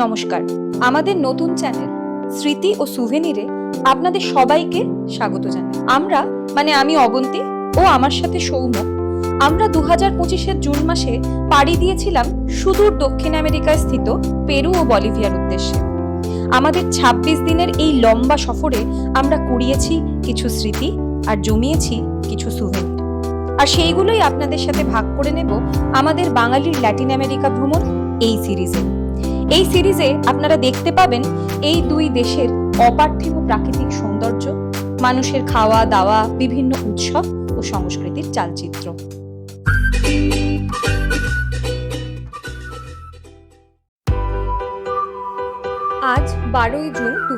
নমস্কার। আমাদের নতুন চ্যানেল স্মৃতি ও সুভেনিরে আপনাদের সবাইকে স্বাগত জানাই। আমরা মানে আমি অবন্তী ও আমার সাথে সৌম্য, আমরা দু হাজার পঁচিশের জুন মাসে পাড়ি দিয়েছিলাম সুদূর দক্ষিণ আমেরিকায় স্থিত পেরু ও বলিভিয়ার উদ্দেশ্যে। আমাদের ২৬ দিনের এই লম্বা সফরে আমরা কুড়িয়েছি কিছু স্মৃতি আর জমিয়েছি কিছু সুভেনির। আর সেইগুলোই আপনাদের সাথে ভাগ করে নেব আমাদের বাঙালির ল্যাটিন আমেরিকা ভ্রমণ এই সিরিজে। এই সিরিজে আপনারা দেখতে পাবেন এই দুই দেশের অপার্থিব প্রাকৃতিক সৌন্দর্য, মানুষের খাওয়া, দাওয়া, বিভিন্ন উৎসব ও সংস্কৃতির চালচিত্র। আজ বারোই জুন দু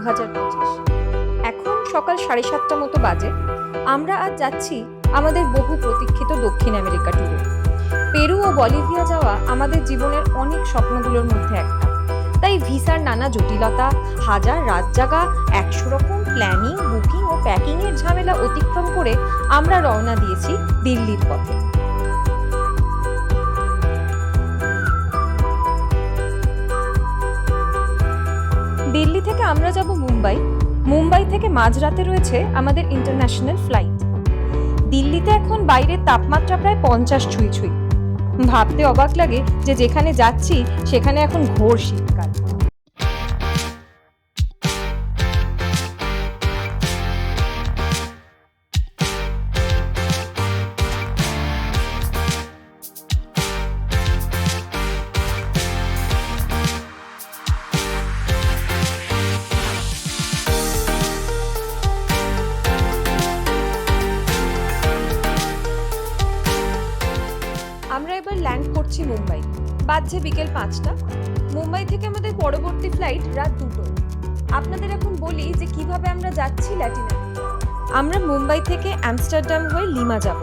এখন সকাল সাড়ে সাতটা মতো বাজে। আমরা আজ যাচ্ছি আমাদের বহু প্রতীক্ষিত দক্ষিণ আমেরিকা ট্যুরে। পেরু ও বলিভিয়া যাওয়া আমাদের জীবনের অনেক স্বপ্নগুলোর মধ্যে একটা। তাই ভিসার নানা জটিলতা, হাজার রাত জাগা, একশো রকম প্ল্যানিং বুকিং ও প্যাকিং এর ঝামেলা অতিক্রম করে আমরা রওনা দিয়েছি দিল্লির পথে। দিল্লি থেকে আমরা যাব মুম্বাই। মুম্বাই থেকে মাঝরাতে রয়েছে আমাদের ইন্টারন্যাশনাল ফ্লাইট দিল্লিতে এখন বাইরের তাপমাত্রা প্রায় পঞ্চাশ ছুঁই ছুঁই। ভাবতে অবাক লাগে যে যেখানে যাচ্ছি, সেখানে এখন ঘোর শীতকাল মুম্বাই। বাজছে বিকেল পাঁচটা। মুম্বাই থেকে আমাদের পরবর্তী ফ্লাইট রাত দুটো। আপনাদের এখন বলি যে কীভাবে আমরা যাচ্ছি ল্যাটিন আমরা মুম্বাই থেকে আমস্টারডাম হয়ে লিমা যাব।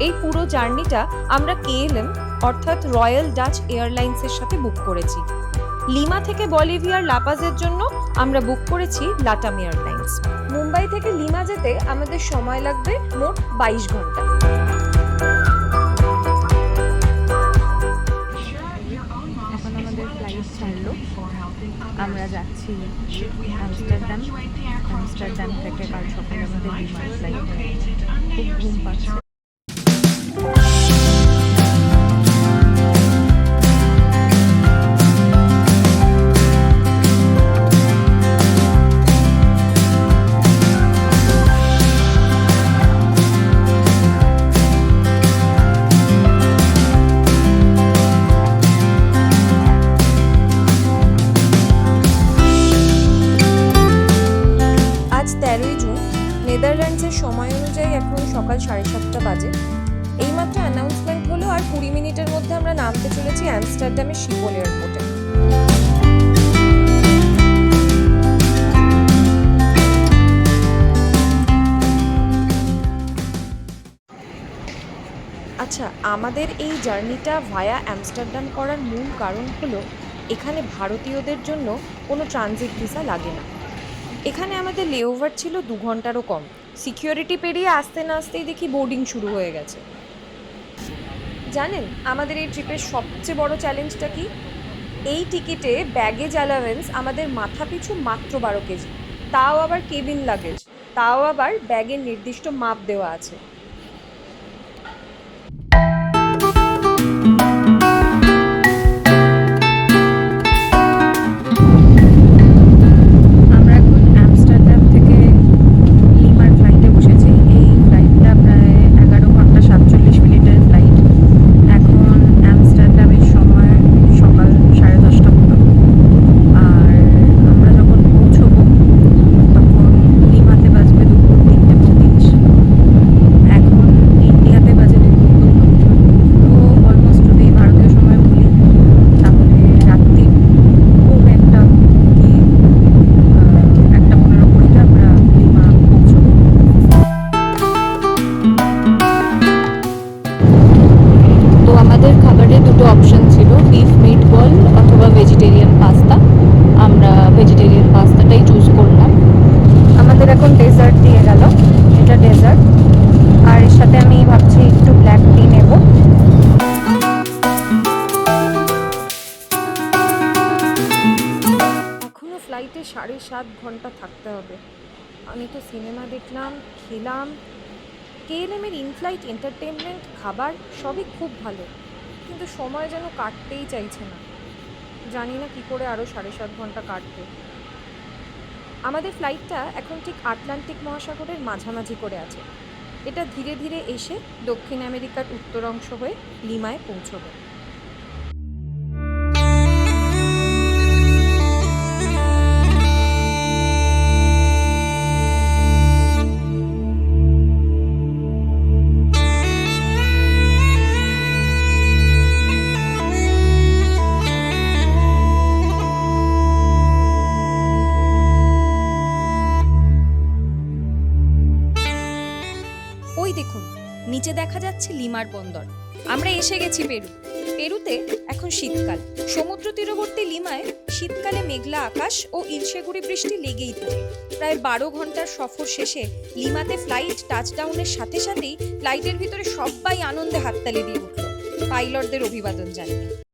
এই পুরো জার্নিটা আমরা কেএলএম, অর্থাৎ রয়্যাল ডাচ এয়ারলাইন্সের সাথে বুক করেছি। লিমা থেকে বলিভিয়ার লাপাজের জন্য আমরা বুক করেছি লাটাম এয়ারলাইন্স। মুম্বাই থেকে লিমা যেতে আমাদের সময় লাগবে মোট বাইশ ঘণ্টা। আমরা যাচ্ছি আমস্টারডাম। আমস্টারডাম থেকে কাল সকালে আমাদের বিমান ফ্লাইট খুব ঘুম পাচ্ছে। সাতটা বাজে। এইমাত্র অ্যানাউন্সমেন্ট হলো আর কুড়ি মিনিটের মধ্যে আমরা নামতে চলেছি অ্যামস্টারডামের শিপল এয়ারপোর্টে। আচ্ছা আমাদের এই জার্নিটা ভায়া অ্যামস্টারডাম করার মূল কারণ হলো এখানে ভারতীয়দের জন্য কোনো ট্রানজিট ভিসা লাগে না। এখানে আমাদের লেওভার ছিল দু ঘন্টারও কম। সিকিউরিটি পেরিয়ে আসতে না আসতেই দেখি বোর্ডিং শুরু হয়ে গেছে। জানেন, আমাদের এই ট্রিপের সবচেয়ে বড় চ্যালেঞ্জটা কি? এই টিকিটে ব্যাগেজ অ্যালাভেন্স আমাদের মাথা পিছু মাত্র বারো কেজি। তাও আবার কেবিন লাগেজ, তাও আবার ব্যাগের নির্দিষ্ট মাপ দেওয়া আছে। ফ্লাইটে সাড়ে সাত ঘণ্টা থাকতে হবে। আমি তো সিনেমা দেখলাম, খেলাম। কেএলএমের ইনফ্লাইট এন্টারটেনমেন্ট খাবার সবই খুব ভালো। কিন্তু সময় যেন কাটতেই চাইছে না। জানি না কি করে আরও সাড়ে সাত ঘণ্টা কাটবে। আমাদের ফ্লাইটটা এখন ঠিক আটলান্টিক মহাসাগরের মাঝামাঝি করে আছে। এটা ধীরে ধীরে এসে দক্ষিণ আমেরিকার উত্তর অংশ হয়ে লিমায় পৌঁছবে। লিমার বন্দর। আমরা এসে গেছি পেরু। পেরুতে এখন শীতকাল। সমুদ্র তীরবর্তী লিমায় শীতকালে মেঘলা আকাশ ও ইলশেগুড়ি বৃষ্টি লেগেই থাকে। প্রায় বারো ঘণ্টার সফর শেষে লিমাতে ফ্লাইট টাচডাউনের সাথে সাথেই ফ্লাইটের ভিতরে সবাই আনন্দে হাততালি দিয়ে উঠল। পাইলটদের অভিবাদন জানিয়ে।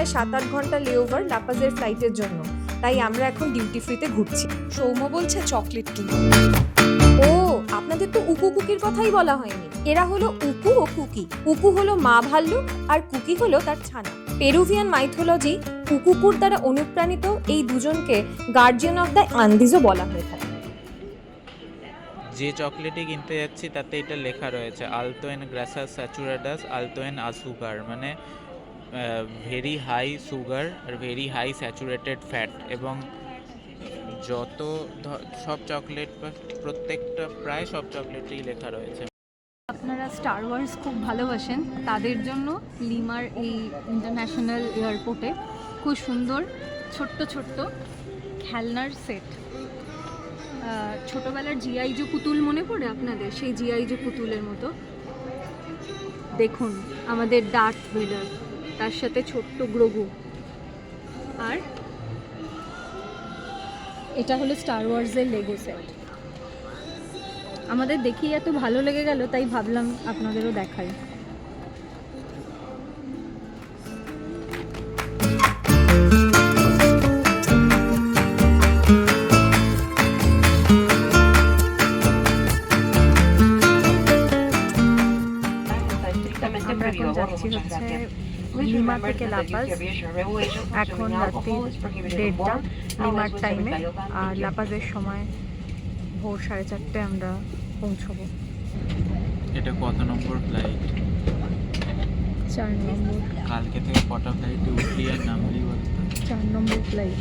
প্রায় সাত আট ঘণ্টা লেওভার লাপাজের ফ্লাইটের জন্য। তাই আমরা এখন ডিউটি ফ্রিতে ঘুরছি। সৌম্য বলছে চকলেট কিনে ও আপনাদের তো উকু কুকির কথাই বলা হয়নি। এরা হলো উকু ও কুকি। উকু হলো মা ভাল্লুক আর কুকি হলো তার ছানা। পেরুভিয়ান মাইথোলজি কুকুকুর দ্বারা অনুপ্রাণিত এই দুজনকে গার্জিয়ান অফ দ্য আন্দিজও বলা হয়ে থাকে। যে চকলেটই কিনতে যাচ্ছি তাতে এটা লেখা রয়েছে আলতোয়েন গ্রাসাস স্যাচুরেটাস আলতোয়েন আসুগার মানে ভেরি হাই সুগার আর ভেরি হাই স্যাচুরেটেড ফ্যাট এবং যত সব চকলেট প্রত্যেকটা, প্রায় সব চকলেটেই লেখা রয়েছে। আপনারা স্টার ওয়ার্স খুব ভালোবাসেন। তাদের জন্য লিমার এই ইন্টারন্যাশনাল এয়ারপোর্টে খুব সুন্দর ছোট্ট ছোট্ট খেলনার সেট ছোটোবেলার জিআইজু পুতুল মনে পড়ে আপনাদের? সেই জিআই জিআইজু পুতুলের মতো। দেখুন, আমাদের ডার্থ ভেডার তার সাথে ছোট্ট গ্রগু। আর এটা হলো স্টার ওয়ার্সের লেগো সেট। আমাদের দেখি এত ভালো লেগে গেল তাই ভাবলাম আপনাদেরও দেখাই। আমরা এখন যাচ্ছি হচ্ছে লিমা থেকে লাপাজ এখন রাত্রি দেড়টা লিমার টাইমে আর লাপাজের সময় ভোর সাড়ে চারটে আমরা পৌঁছবো এটা কত নম্বর ফ্লাইট চার নম্বর কালকে থেকে কটা ফ্লাইটে উঠলি আর নামলি বলতো চার নম্বর ফ্লাইট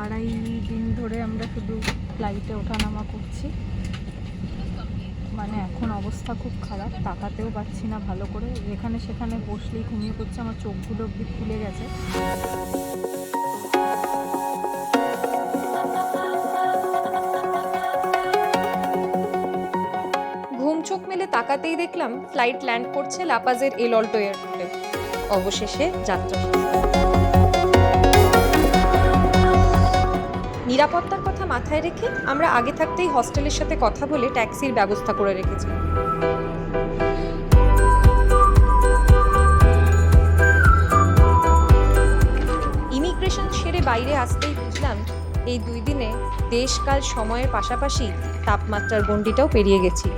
আড়াই দিন ধরে আমরা শুধু ফ্লাইটে ওঠানামা করছি মানে এখন অবস্থা খুব খারাপ, তাকাতেও পাচ্ছি না ভালো করে। যেখানে সেখানে বসলেই ঘুমিয়ে পড়ছে, আমার চোখগুলো অব্দি খুলে গেছে। চোখ মেলে তাকাতেই দেখলাম, ফ্লাইট ল্যান্ড করছে লাপাজের এল অল্টো এয়ারপোর্টে অবশেষে যাত্রা নিরাপত্তার কথা মাথায় রেখে আমরা আগে থাকতেই হস্টেলের সাথে কথা বলে ট্যাক্সির ব্যবস্থা করে রেখেছি। ইমিগ্রেশন সেরে বাইরে আসতেই বুঝলাম এই দুই দিনে দেশকাল সময়ের পাশাপাশি তাপমাত্রার গণ্ডিটাও পেরিয়ে গেছি।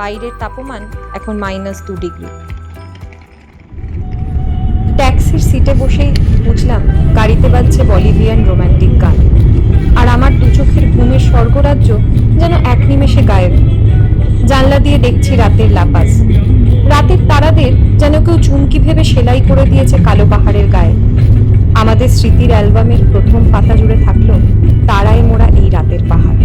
বাইরের তাপমান এখন মাইনাস দু ডিগ্রি। ট্যাক্সির সিটে বসেই বুঝলাম গাড়িতে বাজছে বলিভিয়ান রোম্যান্টিক গান। আমার দু চোখের ঘুমের স্বর্গরাজ্য যেন এক নিমেষে গায়েব। জানলা দিয়ে দেখছি রাতের লাপাস রাতের তারাদের যেন কেউ চুমকি ভেবে সেলাই করে দিয়েছে কালো পাহাড়ের গায়ে। আমাদের স্মৃতির অ্যালবামের প্রথম পাতা জুড়ে থাকল তারায় মোড়া এই রাতের পাহাড়।